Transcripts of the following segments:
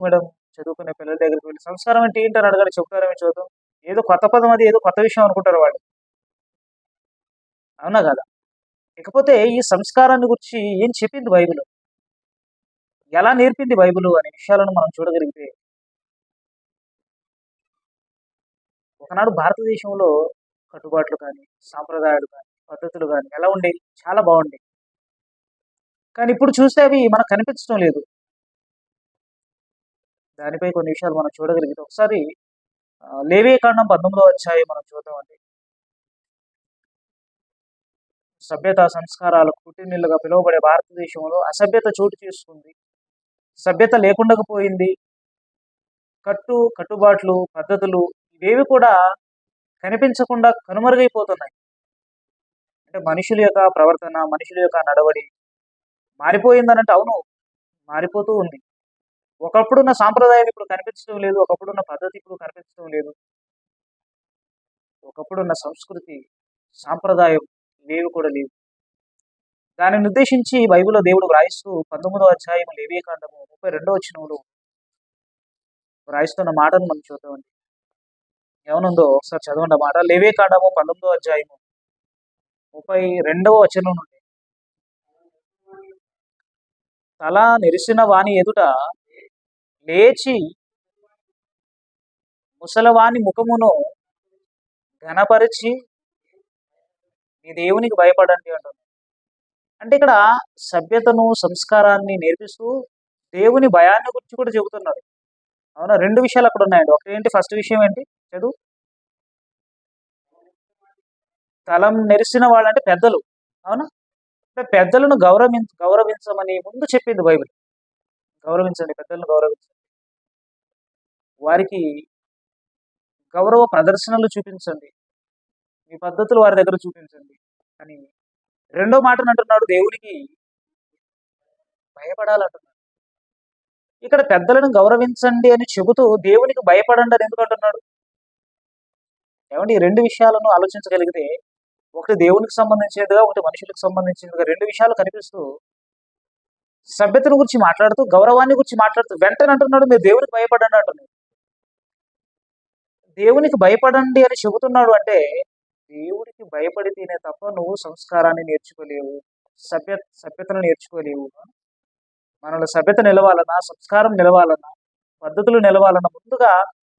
Madam చదువుకునే పిల్లల దగ్గరికి వెళ్ళి సంస్కారం అంటే ఏంటని అడగాలి చెప్తారేమో చూద్దాం ఏదో కొత్త పదం అది ఏదో కొత్త విషయం అనుకుంటారు వాళ్ళు. అవునా కదా? ఇకపోతే ఈ సంస్కారాన్ని గురించి ఏం చెప్పింది బైబిల్? ఎలా నేర్పింది బైబిల్ అనే విషయాలను మనం చూడగలిగితే ఒకనాడు భారతదేశంలో కట్టుబాట్లు కానీ సాంప్రదాయాలు కానీ పద్ధతులు కానీ ఎలా ఉండేవి? చాలా బాగుండేవి. కానీ ఇప్పుడు చూస్తే అవి మనకు కనిపించడం లేదు. దానిపై కొన్ని విషయాలు మనం చూడగలిగితే ఒకసారి లేవే కాండం పంతొమ్మిదో అధ్యాయం మనం చూద్దామండి. సభ్యత సంస్కారాలకు పుట్టినిల్లుగా పిలువబడే భారతదేశంలో అసభ్యత చోటు చేసుకుంది. సభ్యత లేకుండా పోయింది కట్టు కట్టుబాట్లు పద్ధతులు ఇవేవి కూడా కనిపించకుండా కనుమరుగైపోతున్నాయి. అంటే మనుషుల యొక్క ప్రవర్తన మనుషుల యొక్క నడవడి మారిపోయిందనంటే అవును మారిపోతూ ఉంది. ఒకప్పుడున్న సాంప్రదాయం ఇప్పుడు కనిపించడం లేదు ఒకప్పుడున్న పద్ధతి ఇప్పుడు కనిపించడం లేదు. ఒకప్పుడున్న సంస్కృతి సాంప్రదాయం లేవు కూడా లేవు. దానిని ఉద్దేశించి బైబిల్లో దేవుడు వ్రాయిస్తూ పంతొమ్మిదో అధ్యాయం లేవే కాండము ముప్పై రెండో వచనంలో వ్రాయిస్తున్న మాటను మనం చూద్దామండి. ఏమనుందో ఒకసారి చదవండి మాట. లేవే కాండము పంతొమ్మిదో అధ్యాయము ముప్పై రెండవ వచనం నుండి తల నెరిసిన వాని ఎదుట లేచి ముసలవాని ముఖమును ఘనపరిచి మీ దేవునికి భయపడండి అంటుంది. అంటే ఇక్కడ సభ్యతను సంస్కారాన్ని నేర్పిస్తూ దేవుని భయాన్ని గురించి కూడా చెబుతున్నాడు అవునా? రెండు విషయాలు అక్కడ ఉన్నాయండి. ఒకటి ఏంటి? ఫస్ట్ విషయం ఏంటి? చదువు. తలం నెరిసిన వాళ్ళంటే పెద్దలు. అవునా? అంటే పెద్దలను గౌరవించ గౌరవించమని ముందు చెప్పింది బైబిల్. గౌరవించండి పెద్దలను గౌరవించండి. వారికి గౌరవ ప్రదర్శనలు చూపించండి. మీ పద్ధతులు వారి దగ్గర చూపించండి అని రెండో మాటను అంటున్నాడు దేవునికి. భయపడాలంటున్నాడు. ఇక్కడ పెద్దలను గౌరవించండి అని చెబుతూ దేవునికి భయపడండి అని ఎందుకు అంటున్నాడు? ఏమండి ఈ రెండు విషయాలను ఆలోచించగలిగితే ఒకటి దేవునికి సంబంధించినదిగా ఒకటి మనుషులకు సంబంధించినదిగా రెండు విషయాలు కనిపిస్తూ సభ్యతను గురించి మాట్లాడుతూ గౌరవాన్ని గురించి మాట్లాడుతూ వెంటనే అంటున్నాడు మీరు దేవునికి భయపడండి అంటున్నాడు. దేవునికి భయపడండి అని చెబుతున్నాడు అంటే దేవుడికి భయపడితేనే తప్ప నువ్వు సంస్కారాన్ని నేర్చుకోలేవు సభ్య సభ్యతను నేర్చుకోలేవు. మనలో సభ్యత నిలవాలన్నా సంస్కారం నిలవాలన్నా పద్ధతులు నిలవాలన్నా ముందుగా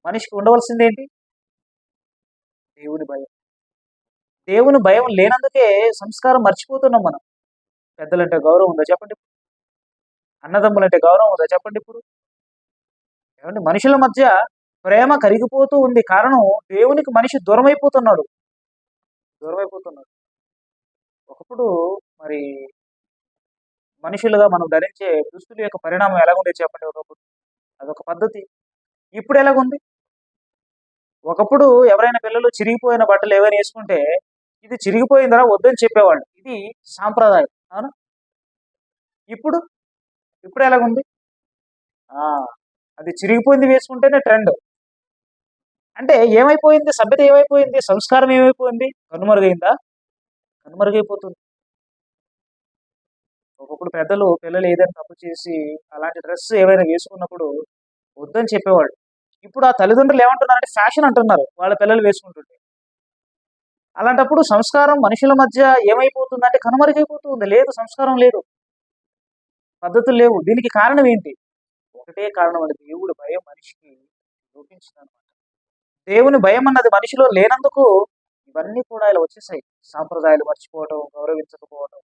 మనిషికి ఉండవలసింది ఏంటి? దేవుని భయం. దేవుని భయం లేనందుకే సంస్కారం మర్చిపోతున్నాం మనం. పెద్దలంటే గౌరవం ఉందా చెప్పండి అన్నదమ్ములంటే గౌరవం ఉందా చెప్పండి ఇప్పుడు? ఏమండి? మనుషుల మధ్య ప్రేమ కరిగిపోతూ ఉంది. కారణం దేవునికి మనిషి దూరమైపోతున్నాడు. దూరమైపోతున్నాడు. ఒకప్పుడు మరి మనుషులుగా మనం ధరించే దుస్తుల యొక్క పరిణామం ఎలాగుండేది చెప్పండి ఒకప్పుడు? అదొక పద్ధతి. ఇప్పుడు ఎలాగుంది? ఒకప్పుడు ఎవరైనా పిల్లలు చిరిగిపోయిన బట్టలు ఏవైనా వేసుకుంటే ఇది చిరిగిపోయిందరా వద్దని చెప్పేవాళ్ళు. ఇది సాంప్రదాయం. అవునా? ఇప్పుడు? ఇప్పుడు ఎలాగుంది? అది చిరిగిపోయింది వేసుకుంటేనే ట్రెండ్. అంటే ఏమైపోయింది? సభ్యత ఏమైపోయింది? సంస్కారం ఏమైపోయింది? కనుమరుగైందా? కనుమరుగైపోతుంది. ఒకప్పుడు పెద్దలు పిల్లలు ఏదైనా తప్పు చేసి అలాంటి డ్రెస్ ఏమైనా వేసుకున్నప్పుడు వద్దని చెప్పేవాళ్ళు. ఇప్పుడు ఆ తల్లిదండ్రులు ఏమంటున్నారంటే ఫ్యాషన్ అంటున్నారు. వాళ్ళ పిల్లలు వేసుకుంటుంటే. అలాంటప్పుడు సంస్కారం మనుషుల మధ్య ఏమైపోతుందంటే కనుమరుగైపోతుంది. లేదు సంస్కారం లేదు. పద్ధతులు లేవు. దీనికి కారణం ఏంటి? ఒకటే కారణం అది దేవుడు భయం మనిషికి లోపించిందనమాట దేవుని భయం అన్నది మనిషిలో లేనందుకు ఇవన్నీ కూడా ఇలా వచ్చేసాయి. సాంప్రదాయాలు మర్చిపోవటం గౌరవించకపోవటం.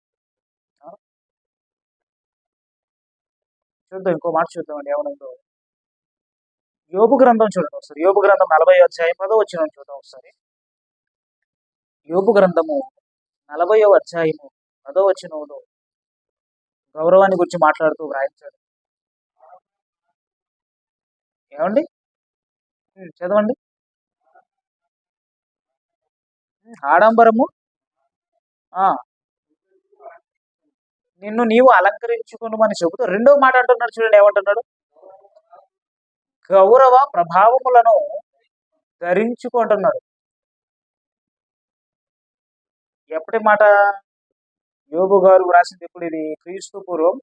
చూద్దాం ఇంకో మాట చూద్దామండి. ఏమనుందో? యోగు గ్రంథం చూడండి ఒకసారి. యోబు గ్రంథం నలభై అధ్యాయం పదో వచ్చిన చూద్దాం ఒకసారి. యోగు గ్రంథము నలభయో అధ్యాయము పదో వచ్చినోడు గౌరవాన్ని గురించి మాట్లాడుతూ వ్రాయించాడు. ఏమండి? చదవండి. ఆడంబరము? ఆ. నిన్ను నీవు అలంకరించుకుని చెబుతూ రెండో మాట అంటున్నాడు చూడండి ఏమంటున్నాడు? గౌరవ ప్రభావములను ధరించుకుంటున్నాడు ఎప్పటి మాట? యోగు గారు వ్రాసింది ఇప్పుడు ఇది? క్రీస్తు పూర్వం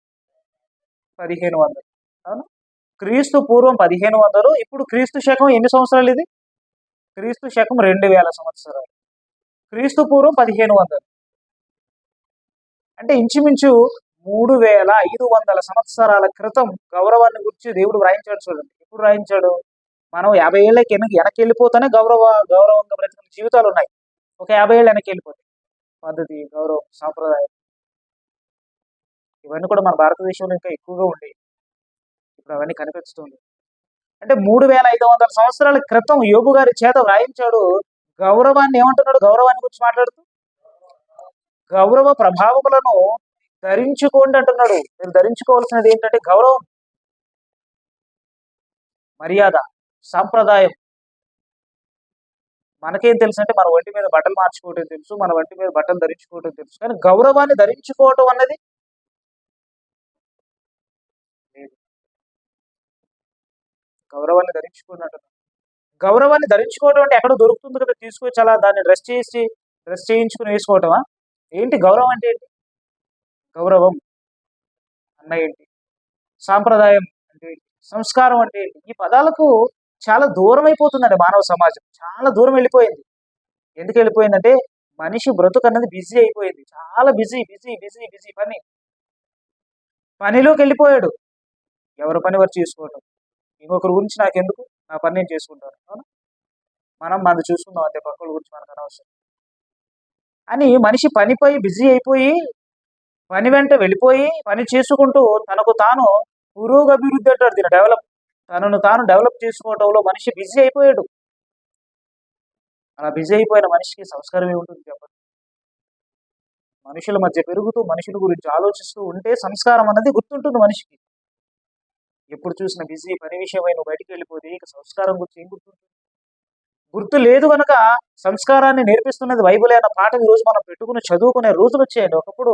పదిహేను వందలు. అవును. క్రీస్తు పూర్వం పదిహేను వందలు ఇప్పుడు క్రీస్తు శకం ఎన్ని సంవత్సరాలు ఇది? క్రీస్తు శకం రెండు వేల సంవత్సరాలు. క్రీస్తు పూర్వం పదిహేను వందలు. అంటే ఇంచుమించు మూడు వేల ఐదు వందల సంవత్సరాల క్రితం గౌరవాన్ని గురించి దేవుడు వ్రాయించాడు చూడండి. ఎప్పుడు వ్రాయించాడు? మనం యాభై ఏళ్ళకి వెనక్కి వెనక్కి వెళ్ళిపోతేనే గౌరవ గౌరవంగా బ్రతికిన జీవితాలు ఉన్నాయి. ఒక యాభై ఏళ్ళు వెనక్కి వెళ్ళిపోతాయి పద్ధతి గౌరవం సాంప్రదాయం. ఇవన్నీ కూడా మన భారతదేశంలో ఇంకా ఎక్కువగా ఉండేవి. ఇప్పుడు అవన్నీ కనిపిస్తుంది అంటే మూడు వేల ఐదు వందల సంవత్సరాల క్రితం యోగు గారి చేత వ్రాయించాడు గౌరవాన్ని ఏమంటున్నాడు? గౌరవాన్ని గురించి మాట్లాడుతూ? గౌరవ ప్రభావములను ధరించుకోండి అంటున్నాడు. మీరు ధరించుకోవాల్సినది ఏంటంటే గౌరవం. మర్యాద సాంప్రదాయం. మనకేం తెలుసు అంటే మన ఒంటి మీద బట్టలు మార్చుకోవటం తెలుసు మన ఒంటి మీద బట్టలు ధరించుకోవటం తెలుసు. కానీ గౌరవాన్ని ధరించుకోవటం అన్నది లేదు. గౌరవాన్ని ధరించుకోండి అంటున్నాడు. గౌరవాన్ని ధరించుకోవడం అంటే ఎక్కడ దొరుకుతుంది కదా తీసుకొచ్చి అలా దాన్ని డ్రెస్ చేసి డ్రెస్ చేయించుకుని వేసుకోవటమా? ఏంటి గౌరవం అంటే ఏంటి? గౌరవం అన్న ఏంటి? సాంప్రదాయం అంటే ఏంటి? సంస్కారం అంటే ఏంటి? ఈ పదాలకు చాలా దూరం అయిపోతుందండి మానవ సమాజం. చాలా దూరం వెళ్ళిపోయింది. ఎందుకు వెళ్ళిపోయిందంటే మనిషి బ్రతుకు అన్నది బిజీ అయిపోయింది. చాలా బిజీ బిజీ బిజీ బిజీ పని. పనిలోకి వెళ్ళిపోయాడు. ఎవరి పని వారు చేసుకోవటం? ఇంకొకరి గురించి నాకెందుకు? నా పని నేను చేసుకుంటాను. మనం మనం మనది చూసుకుందాం అంతే పక్కల గురించి మనకు అనవసరం అని మనిషి పనిపై బిజీ అయిపోయి పని వెంట వెళ్ళిపోయి పని చేసుకుంటూ తనకు తాను పురోగభివృద్ధి అంటాడు దీని డెవలప్. తనను తాను డెవలప్ చేసుకోవటంలో మనిషి బిజీ అయిపోయాడు. అలా బిజీ అయిపోయిన మనిషికి సంస్కారం ఏముంటుంది చెప్పండి? మనుషుల మధ్య పెరుగుతూ మనుషుల గురించి ఆలోచిస్తూ ఉంటే సంస్కారం అన్నది గుర్తుంటుంది మనిషికి. ఎప్పుడు చూసిన బిజీ పని విషయమై నువ్వు బయటికి వెళ్ళిపోతే ఇక సంస్కారం గురించి ఏం గుర్తుంటుంది? గుర్తు లేదు కనుక సంస్కారాన్ని నేర్పిస్తున్నది బైబులే అన్న పాఠం ఈరోజు రోజు మనం పెట్టుకుని చదువుకునే రోజులు వచ్చాయండి. ఒకప్పుడు